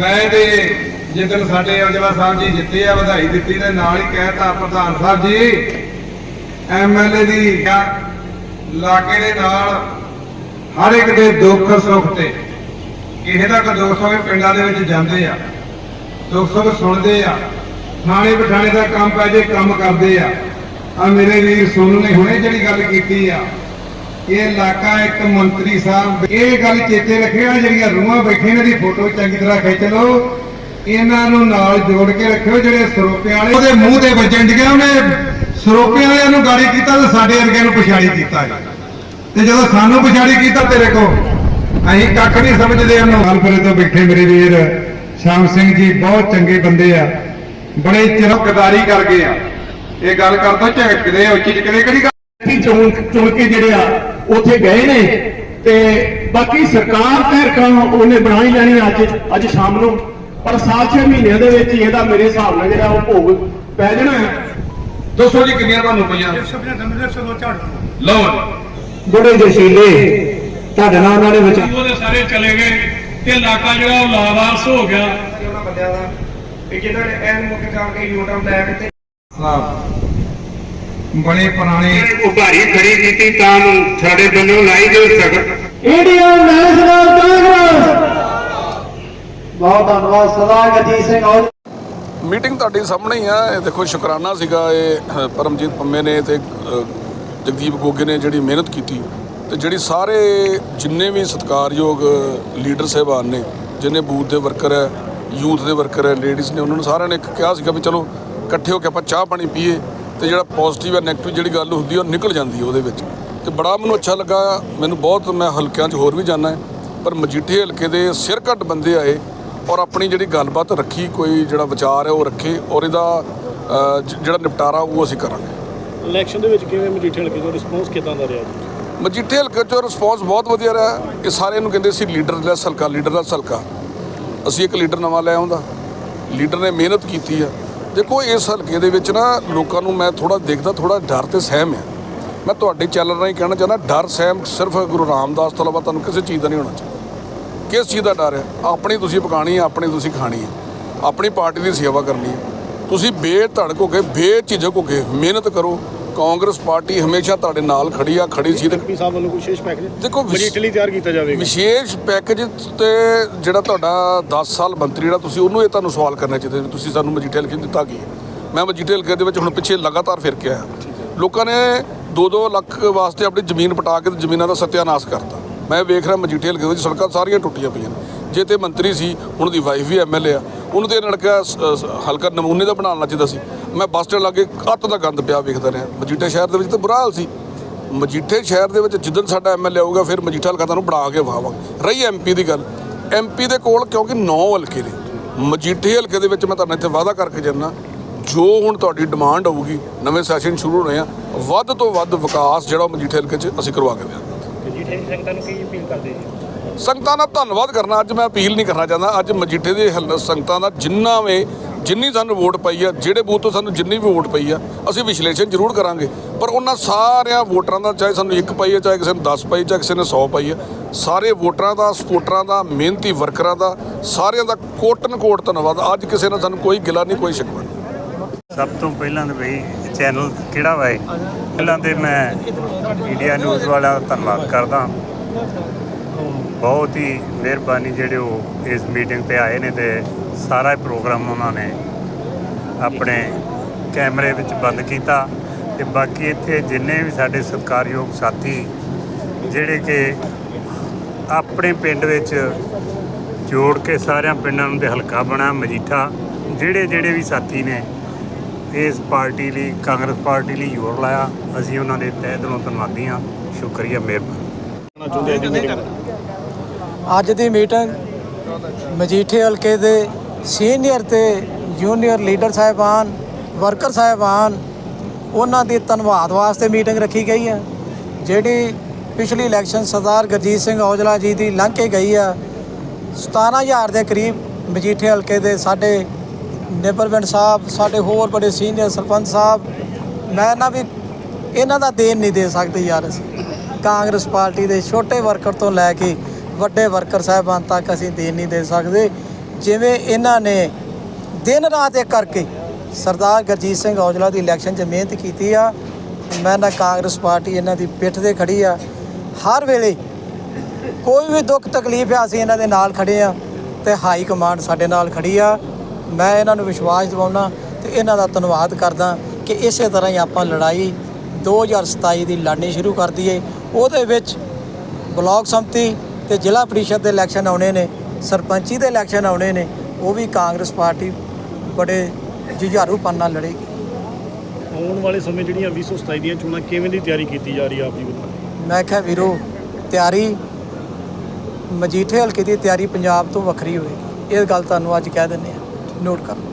ਮੈਂ ਤੇ ਜਿੱਦਣ ਸਾਡੇ ਔਜਲਾ ਸਾਹਿਬ ਜੀ ਜਿੱਤੇ ਆ, ਵਧਾਈ ਦਿੱਤੀ ਤੇ ਨਾਲ ਹੀ ਕਹਿਤਾ ਪ੍ਰਧਾਨ ਸਾਹਿਬ ਜੀ ਐਮਐਲਏ ਦੀ ਲਾਗੇ ਦੇ ਨਾਲ ਹਰ ਇੱਕ ਦੇ ਦੁੱਖ ਸੁੱਖ ਤੇ। ਕਿਸੇ ਦਾ ਕੋਈ ਦੁੱਖ ਹੋਵੇ ਪਿੰਡਾਂ ਦੇ ਵਿੱਚ ਜਾਂਦੇ ਆ, ਦੁੱਖ ਸੁੱਖ ਸੁਣਦੇ ਆ, ਥਾਣੇ ਬਿਠਾਣੇ ਦਾ ਕੰਮ ਪੈ ਜੇ, ਕੰਮ ਕਰਦੇ ਆ। ਆ ਮੇਰੇ ਵੀਰ ਸੁਣ ਨੇ ਹੁਣੇ ਜਿਹੜੀ ਗੱਲ ਕੀਤੀ ਆ ਇਹ ਇਲਾਕਾ ਇੱਕ ਮੰਤਰੀ ਸਾਹਿਬ ਇਹ ਗੱਲ ਚੇਤੇ ਰੱਖਿਓ ਜਿਹੜੀਆਂ ਰੂਹਾਂ ਬੈਠੀਆਂ ਇਹਨਾਂ ਦੀ ਫੋਟੋ ਚੰਗੀ ਤਰ੍ਹਾਂ ਖਿੱਚ ਲਓ। ਇਹਨਾਂ ਨੂੰ ਨਾਲ ਜੋੜ ਕੇ ਰੱਖਿਓ, ਜਿਹੜੇ ਸਰੋਪੇ ਵਾਲੇ ਉਹਦੇ ਮੂੰਹ ਤੇ ਵੱਜਣ ਡਿਆ, ਉਹਨੇ ਸਰੋਪੇ ਵਾਲਿਆਂ ਨੂੰ ਗਾੜੀ ਕੀਤਾ ਤੇ ਸਾਡੇ ਵਰਗਿਆਂ ਨੂੰ ਪਛਾੜੀ ਕੀਤਾ ਤੇ ਜਦੋਂ ਸਾਨੂੰ ਪਛਾੜੀ ਕੀਤਾ, ਤੇਰੇ ਕੋ ਅਸੀਂ ਕੱਖ ਨਹੀਂ ਸਮਝਦੇ ਉਹਨੂੰ। ਹਲਪਰੇ ਤੋਂ ਬੈਠੇ ਮੇਰੇ ਵੀਰ, ਸ਼ਾਮ ਸਿੰਘ ਜੀ, ਬਹੁਤ ਚੰਗੇ ਬੰਦੇ ਆ। ਬੜੇ ਚਿਰਕਦਾਰੀ ਕਰ ਗਏ ਆ। ਇਹ ਗੱਲ ਕਰਦਾ ਝਟਕਦੇ ਆ, ਉੱਚੀ ਕਿਹੜੀ ਕਿਹੜੀ ਗੱਲ ਚੁਣ ਚੁਣ ਕੇ ਜਿਹੜੇ ਆ ਉੱਥੇ ਗਏ ਨੇ। ਤੇ ਬਾਕੀ ਸਰਕਾਰ ਤਹਿਰਕਾਂ ਉਹਨੇ ਬਣਾ ਹੀ ਲੈਣੀ ਅੱਜ ਅੱਜ ਸ਼ਾਮ ਨੂੰ। ਪਰ ਸਾਲ ਛੇ ਮਹੀਨਿਆਂ ਦੇ ਵਿੱਚ ਇਹਦਾ ਮੇਰੇ ਹਿਸਾਬ ਨਾਲ ਜਿਹੜਾ ਉਹ ਭੋਗ ਪੈ ਜਾਣਾ ਹੈ। ਦੱਸੋ ਜੀ ਕਿੰਨੀਆਂ ਤੁਹਾਨੂੰ ਪਈਆਂ? ਲਓ। ਬੜੇ ਜਸ਼ੀਲੇ ਤੁਹਾਡੇ ਨਾਲ ਉਹਨਾਂ ਨੇ ਉਹਦੇ ਸਾਰੇ ਚਲੇ ਗਏ। ਤੇ ਇਲਾਕਾ ਜਿਹੜਾ ਉਹ ਲਾਵਾਰਸ ਹੋ ਗਿਆ। ਉਹਨਾਂ ਬੰਦਿਆਂ ਦਾ ਕਿ ਜਿਨ੍ਹਾਂ ਨੇ ਐਨ ਮੌਕੇ ਜਾਣ ਕੇ ਯੂਟਰਨ ਲੈ ਕੇ ਤੇ ਬੜੇ ਪੁਰਾਣੇ ਉਭਾਰੀ ਖੜੀ ਕੀਤੀ ਤਾਂ ਸਾਡੇ ਬੰਨੋਂ ਲਾਈ ਜੋ ਸਗਤ ਇੰਡੀਅਨ ਨੈਸ਼ਨਲ ਕਾਂਗਰਸ। ਬਹੁਤ ਧੰਨਵਾਦ ਸਰਦਾਰ ਗਜੀਤ ਸਿੰਘ ਔਜਲਾ ਮੀਟਿੰਗ ਤੁਹਾਡੇ ਸਾਹਮਣੇ ਹੀ ਆ। ਇਹ ਦੇਖੋ ਸ਼ੁਕਰਾਨਾ ਸੀਗਾ ਇਹ ਪਰਮਜੀਤ ਪੰਮੇ ਨੇ ਤੇ ਜਗਦੀਪ ਗੋਗੇ ਨੇ ਜਿਹੜੀ ਮਿਹਨਤ ਕੀਤੀ ਤੇ ਜਿਹੜੀ ਸਾਰੇ ਜਿੰਨੇ ਵੀ ਸਤਿਕਾਰਯੋਗ ਲੀਡਰ ਸਾਹਿਬਾਨ ਨੇ ਜਿੰਨੇ ਬੂਥ ਦੇ ਵਰਕਰ ਹੈ ਯੂਥ ਦੇ ਵਰਕਰ ਹੈ ਲੇਡੀਜ਼ ਨੇ ਉਹਨਾਂ ਨੂੰ ਸਾਰਿਆਂ ਨੇ ਇੱਕ ਕਿਹਾ ਸੀਗਾ ਵੀ ਚਲੋ ਇਕੱਠੇ ਹੋ ਕੇ ਆਪਾਂ ਚਾਹ ਪਾਣੀ ਪੀਏ। ਤੇ ਜਿਹੜਾ ਪੋਜ਼ਿਟਿਵ ਹੈ ਨੈਗੇਟਿਵ ਜਿਹੜੀ ਗੱਲ ਹੁੰਦੀ ਉਹ ਨਿਕਲ ਜਾਂਦੀ ਹੈ ਉਹਦੇ ਵਿੱਚ। ਤੇ ਬੜਾ ਮੈਨੂੰ ਅੱਛਾ ਲੱਗਾ ਮੈਨੂੰ ਬਹੁਤ ਮੈਂ ਹਲਕਿਆਂ 'ਚ ਹੋਰ ਵੀ ਜਾਣਾ ਪਰ ਮਜੀਠੇ ਹਲਕੇ ਦੇ ਸਿਰ ਘੱਟ ਬੰਦੇ ਆਏ ਔਰ ਆਪਣੀ ਜਿਹੜੀ ਗੱਲਬਾਤ ਰੱਖੀ ਕੋਈ ਜਿਹੜਾ ਵਿਚਾਰ ਹੈ ਉਹ ਰੱਖੇ ਔਰ ਇਹਦਾ ਜਿਹੜਾ ਨਿਪਟਾਰਾ ਉਹ ਅਸੀਂ ਕਰਾਂਗੇ। ਇਲੈਕਸ਼ਨ ਦੇ ਵਿੱਚ ਕਿਵੇਂ ਮਜੀਠੇ ਹਲਕੇ ਦਾ ਰਿਸਪੌਂਸ ਕਿਦਾਂ ਦਾ ਰਿਹਾ ਜੀ? ਮਜੀਠੇ ਹਲਕੇ 'ਚੋਂ ਰਿਸਪੌਂਸ ਬਹੁਤ ਵਧੀਆ ਰਿਹਾ। ਇਹ ਸਾਰੇ ਨੂੰ ਕਹਿੰਦੇ ਸੀ ਲੀਡਰਲੈਸ ਹਲਕਾ ਲੀਡਰਲੈਸ ਹਲਕਾ ਅਸੀਂ ਇੱਕ ਲੀਡਰ ਨਵਾਂ ਲੈ ਆਉਂਦਾ। ਲੀਡਰ ਨੇ ਮਿਹਨਤ ਕੀਤੀ ਆ। ਦੇਖੋ, ਇਸ ਹਲਕੇ ਦੇ ਵਿੱਚ ਨਾ ਲੋਕਾਂ ਨੂੰ ਮੈਂ ਥੋੜਾ ਦੇਖਦਾ ਥੋੜਾ ਡਰ ਤੇ ਸਹਿਮ ਹੈ। ਮੈਂ ਤੁਹਾਡੇ ਚੈਨਲ ਰਾਹੀਂ ਕਹਿਣਾ ਚਾਹੁੰਦਾ, ਡਰ, ਸਹਿਮ ਸਿਰਫ ਗੁਰੂ ਰਾਮਦਾਸ ਤੋਂ ਇਲਾਵਾ ਤੁਹਾਨੂੰ ਕਿਸੇ ਚੀਜ਼ ਦਾ ਨਹੀਂ ਹੋਣਾ ਚਾਹੀਦਾ। ਕਿਸ ਚੀਜ਼ ਦਾ ਡਰ ਹੈ? ਆਪਣੀ ਤੁਸੀਂ ਪਕਾਣੀ ਹੈ, ਆਪਣੀ ਤੁਸੀਂ ਖਾਣੀ ਹੈ। ਆਪਣੀ ਪਾਰਟੀ ਦੀ ਸੇਵਾ ਕਰਨੀ ਹੈ। ਤੁਸੀਂ ਬੇਧੜਕ ਹੋ ਕੇ, ਬੇਝਿਜਕ ਹੋ ਕੇ ਮਿਹਨਤ ਕਰੋ। ਕਾਂਗਰਸ ਪਾਰਟੀ ਹਮੇਸ਼ਾ ਤੁਹਾਡੇ ਨਾਲ ਖੜੀ ਆ ਖੜੀ ਸੀ ਤੇ ਐਮਪੀ ਸਾਹਿਬ ਵੱਲੋਂ ਕੋਈ ਵਿਸ਼ੇਸ਼ ਪੈਕੇਜ ਦੇਖੋ ਵਿਸ਼- ਲਈ ਤਿਆਰ ਕੀਤਾ ਜਾਵੇਗਾ। ਵਿਸ਼ੇਸ਼ ਪੈਕੇਜ ਤੇ ਜਿਹੜਾ ਤੁਹਾਡਾ 10 ਸਾਲ ਮੰਤਰੀ ਜਿਹੜਾ ਤੁਸੀਂ ਉਹਨੂੰ ਇਹ ਤੁਹਾਨੂੰ ਸਵਾਲ ਕਰਨਾ ਚਾਹੀਦਾ ਵੀ ਤੁਸੀਂ ਸਾਨੂੰ ਮਜੀਠੇ ਹਲਕੇ ਦਿੱਤਾ ਕੀ ਹੈ। ਮੈਂ ਮਜੀਠੇ ਹਲਕੇ ਦੇ ਵਿੱਚ ਹੁਣ ਪਿੱਛੇ ਲਗਾਤਾਰ ਫਿਰ ਕੇ ਆਇਆ। ਲੋਕਾਂ ਨੇ 2-2 ਲੱਖ ਵਾਸਤੇ ਆਪਣੀ ਜ਼ਮੀਨ ਪਟਾ ਕੇ ਤੇ ਜ਼ਮੀਨਾਂ ਦਾ ਸਤਿਆਨਾਸ਼ ਕਰਤਾ। ਮੈਂ ਵੇਖ ਰਿਹਾ ਮਜੀਠੇ ਹਲਕੇ ਦੇ ਵਿੱਚ ਸੜਕਾਂ ਸਾਰੀਆਂ ਟੁੱਟੀਆਂ ਪਈਆਂ ਨੇ। ਜੇ ਤੇ ਮੰਤਰੀ ਸੀ ਹੁਣ ਦੀ ਵਾਈਫ ਵੀ ਐਮਐਲਏ ਆ। ਉਹਨੂੰ ਤੇ ਲੜਕਾ ਹਲਕਾ ਨਮੂਨੇ ਦਾ ਬਣਾਉਣਾ ਚਾਹੀਦਾ ਸੀ। ਮੈਂ ਬੱਸ ਸਟੈਂਡ ਲਾਗੇ ਅੱਤ ਦਾ ਗੰਦ ਪਿਆ ਵੇਖਦਾ ਰਿਹਾ। ਮਜੀਠੇ ਸ਼ਹਿਰ ਦੇ ਵਿੱਚ ਤਾਂ ਬੁਰਾ ਹਾਲ ਸੀ। ਮਜੀਠੇ ਸ਼ਹਿਰ ਦੇ ਵਿੱਚ ਜਿੱਦਣ ਸਾਡਾ ਐਮਐਲਏ ਆਊਗਾ, ਫਿਰ ਮਜੀਠਾ ਹਲਕਾ ਤੁਹਾਨੂੰ ਬਣਾ ਕੇ ਵਾਵਾਂਗੇ ਰਹੀ ਐਮਪੀ ਦੀ ਗੱਲ। ਐਮਪੀ ਦੇ ਕੋਲ ਕਿਉਂਕਿ 9 ਹਲਕੇ ਨੇ। ਮਜੀਠੇ ਹਲਕੇ ਦੇ ਵਿੱਚ ਮੈਂ ਤੁਹਾਨੂੰ ਇੱਥੇ ਵਾਅਦਾ ਕਰਕੇ ਜੰਨਾ ਜੋ ਹੁਣ ਤੁਹਾਡੀ ਡਿਮਾਂਡ ਹੋਊਗੀ, ਨਵੇਂ ਸੈਸ਼ਨ ਸ਼ੁਰੂ ਹੋਣੇ ਆ, ਵੱਧ ਤੋਂ ਵੱਧ ਵਿਕਾਸ ਜਿਹੜਾ ਉਹ ਮਜੀਠੇ ਹਲਕੇ 'ਚ ਅਸੀਂ ਕਰਵਾ ਕੇ ਦਿਆਂਗੇ ਮਜੀਠੇ ਦੀ ਸੰਗਤਾਂ ਨੂੰ ਕੀ ਅਪੀਲ ਕਰਦੇ ਜੀ? ਸੰਗਤਾਂ ਦਾ ਧੰਨਵਾਦ ਕਰਨਾ, ਅੱਜ ਮੈਂ ਅਪੀਲ ਨਹੀਂ ਕਰਨਾ ਚਾਹੁੰਦਾ। ਅੱਜ ਮਜੀਠੇ ਦੇ ਹਲ- ਸੰਗਤਾਂ ਦਾ ਜਿੰਨਾ ਵੇ ਜਿੰਨੀ ਸਾਨੂੰ ਵੋਟ ਪਈ ਆ, ਜਿਹੜੇ ਬੂਥ ਤੋਂ ਸਾਨੂੰ ਜਿੰਨੀ ਵੀ ਵੋਟ ਪਈ ਆ, ਅਸੀਂ ਵਿਸ਼ਲੇਸ਼ਣ ਜ਼ਰੂਰ ਕਰਾਂਗੇ। ਪਰ ਉਹਨਾਂ ਸਾਰਿਆਂ ਵੋਟਰਾਂ ਦਾ, ਚਾਹੇ ਸਾਨੂੰ ਇੱਕ ਪਾਈ ਆ, ਚਾਹੇ ਕਿਸੇ ਨੇ 10 ਪਾਈ, ਚਾਹੇ ਕਿਸੇ ਨੇ 100 ਪਾਈ ਆ, ਸਾਰੇ ਵੋਟਰਾਂ ਦਾ ਸਪੋਰਟਰਾਂ ਦਾ, ਮਿਹਨਤੀ ਵਰਕਰਾਂ ਦਾ, ਸਾਰਿਆਂ ਦਾ ਕੋਟਨ ਕੋਟ ਧੰਨਵਾਦ। ਅੱਜ ਕਿਸੇ ਨੇ ਸਾਨੂੰ ਕੋਈ ਗਿਲਾ ਨਹੀਂ, ਕੋਈ ਸ਼ਿਕਵਾ ਸਭ ਤੋਂ ਪਹਿਲਾਂ ਤਾਂ ਬਈ ਚੈਨਲ ਕਿਹੜਾ ਵਾ ਇਹ? ਪਹਿਲਾਂ ਤੇ ਮੈਂ ਇੰਡੀਆ ਨਿਊਜ਼ ਵਾਲਾ ਧੰਨਵਾਦ ਕਰਦਾ। ਬਹੁਤ ਹੀ ਮਿਹਰਬਾਨੀ ਜਿਹੜੇ ਉਹ ਇਸ ਮੀਟਿੰਗ ਤੇ ਆਏ ਨੇ ਤੇ ਸਾਰਾ ਪ੍ਰੋਗਰਾਮ ਉਹਨਾਂ ਨੇ ਆਪਣੇ ਕੈਮਰੇ ਵਿੱਚ ਬੰਦ ਕੀਤਾ ਤੇ ਬਾਕੀ ਇੱਥੇ ਜਿੰਨੇ ਵੀ ਸਾਡੇ ਸਤਿਕਾਰਯੋਗ ਸਾਥੀ ਜਿਹੜੇ ਕਿ ਆਪਣੇ ਪਿੰਡ ਵਿੱਚ ਜੋੜ ਕੇ ਸਾਰਿਆਂ ਪਿੰਡਾਂ ਨੂੰ ਤੇ ਹਲਕਾ ਬਣਾ, ਮਜੀਠਾ, ਜਿਹੜੇ ਜਿਹੜੇ ਵੀ ਸਾਥੀ ਨੇ, ਇਸ ਪਾਰਟੀ ਲਈ, ਕਾਂਗਰਸ ਪਾਰਟੀ ਲਈ ਜ਼ੋਰ ਲਾਇਆ। ਅਸੀਂ ਉਹਨਾਂ ਦੇ ਤਹਿ ਦਿਲੋਂ ਧੰਨਵਾਦੀ ਹਾਂ। ਸ਼ੁਕਰੀਆ, ਮਿਹਰਬਾਨੀ। ਅੱਜ ਦੀ ਮੀਟਿੰਗ ਮਜੀਠੇ ਹਲਕੇ ਦੇ ਸੀਨੀਅਰ ਤੇ ਜੂਨੀਅਰ ਲੀਡਰ ਸਾਹਿਬਾਨ, ਵਰਕਰ ਸਾਹਿਬਾਨ, ਉਹਨਾਂ ਦੀ ਧੰਨਵਾਦ ਵਾਸਤੇ ਮੀਟਿੰਗ ਰੱਖੀ ਗਈ ਹੈ, ਜਿਹੜੀ ਪਿਛਲੀ ਇਲੈਕਸ਼ਨ ਸਰਦਾਰ ਗੁਰਜੀਤ ਸਿੰਘ ਔਜਲਾ ਜੀ ਦੀ ਲੰਘ ਕੇ ਗਈ ਆ 17000 ਦੇ ਕਰੀਬ ਮਜੀਠੇ ਹਲਕੇ ਦੇ ਸਾਡੇ ਨਿਪਰਵਿੰਡ ਸਾਹਿਬ, ਸਾਡੇ ਹੋਰ ਬੜੇ ਸੀਨੀਅਰ ਸਰਪੰਚ ਸਾਹਿਬ, ਮੈਂ ਨਾ ਵੀ ਇਹਨਾਂ ਦਾ ਦੇਣ ਨਹੀਂ ਦੇ ਸਕਦੇ ਯਾਰ ਅਸੀਂ। ਕਾਂਗਰਸ ਪਾਰਟੀ ਦੇ ਛੋਟੇ ਵਰਕਰ ਤੋਂ ਲੈ ਕੇ ਵੱਡੇ ਵਰਕਰ ਸਾਹਿਬਾਨ ਤੱਕ ਅਸੀਂ ਦੇਣ ਨਹੀਂ ਦੇ ਸਕਦੇ। ਜਿਵੇਂ ਇਹਨਾਂ ਨੇ ਦਿਨ ਰਾਤ ਇੱਕ ਕਰਕੇ ਸਰਦਾਰ ਗੁਰਜੀਤ ਸਿੰਘ ਔਜਲਾ ਦੀ ਇਲੈਕਸ਼ਨ 'ਚ ਮਿਹਨਤ ਕੀਤੀ ਆ। ਮੈਂ ਨਾ ਕਾਂਗਰਸ ਪਾਰਟੀ ਇਹਨਾਂ ਦੀ ਪਿੱਠ ਤੇ ਖੜੀ ਆ। ਹਰ ਵੇਲੇ ਕੋਈ ਵੀ ਦੁੱਖ ਤਕਲੀਫ ਆ, ਅਸੀਂ ਇਹਨਾਂ ਦੇ ਨਾਲ ਖੜੇ ਆ ਤੇ ਹਾਈ ਕਮਾਂਡ ਸਾਡੇ ਨਾਲ ਖੜੀ ਆ। ਮੈਂ ਇਹਨਾਂ ਨੂੰ ਵਿਸ਼ਵਾਸ ਦਿਵਾਉਣਾ ਤੇ ਇਹਨਾਂ ਦਾ ਧੰਨਵਾਦ ਕਰਦਾ ਕਿ ਇਸੇ ਤਰ੍ਹਾਂ ਹੀ ਆਪਾਂ ਲੜਾਈ 2027 ਦੀ ਲੜਨੀ ਸ਼ੁਰੂ ਕਰ ਦਈਏ। ਉਹਦੇ ਵਿੱਚ ਬਲਾਕ ਸੰਮਤੀ ਤੇ ਜ਼ਿਲ੍ਹਾ ਪ੍ਰੀਸ਼ਦ ਦੇ ਇਲੈਕਸ਼ਨ ਆਉਣੇ ਨੇ ਸਰਪੰਚੀ ਦੇ ਇਲੈਕਸ਼ਨ ਆਉਣੇ ਨੇ ਉਹ ਵੀ ਕਾਂਗਰਸ ਪਾਰਟੀ ਬੜੇ ਜੁਝਾਰੂਪਨ ਨਾਲ ਲੜੇਗੀ। ਆਉਣ ਵਾਲੇ ਸਮੇਂ ਜਿਹੜੀਆਂ 2027 ਦੀਆਂ ਚੋਣਾਂ ਕਿਵੇਂ ਦੀ ਤਿਆਰੀ ਕੀਤੀ ਜਾ ਰਹੀ ਹੈ ਆਪ ਜੀ ਵੱਲੋਂ? ਮੈਂ ਕਿਹਾ ਵੀਰੋ ਤਿਆਰੀ ਮਜੀਠੇ ਹਲਕੇ ਦੀ ਤਿਆਰੀ ਪੰਜਾਬ ਤੋਂ ਵੱਖਰੀ ਹੋਵੇਗੀ ਇਹ ਗੱਲ ਤੁਹਾਨੂੰ ਅੱਜ ਕਹਿ ਦਿੰਦੇ ਆ ਨੋਟ ਕਰ ਲਓ।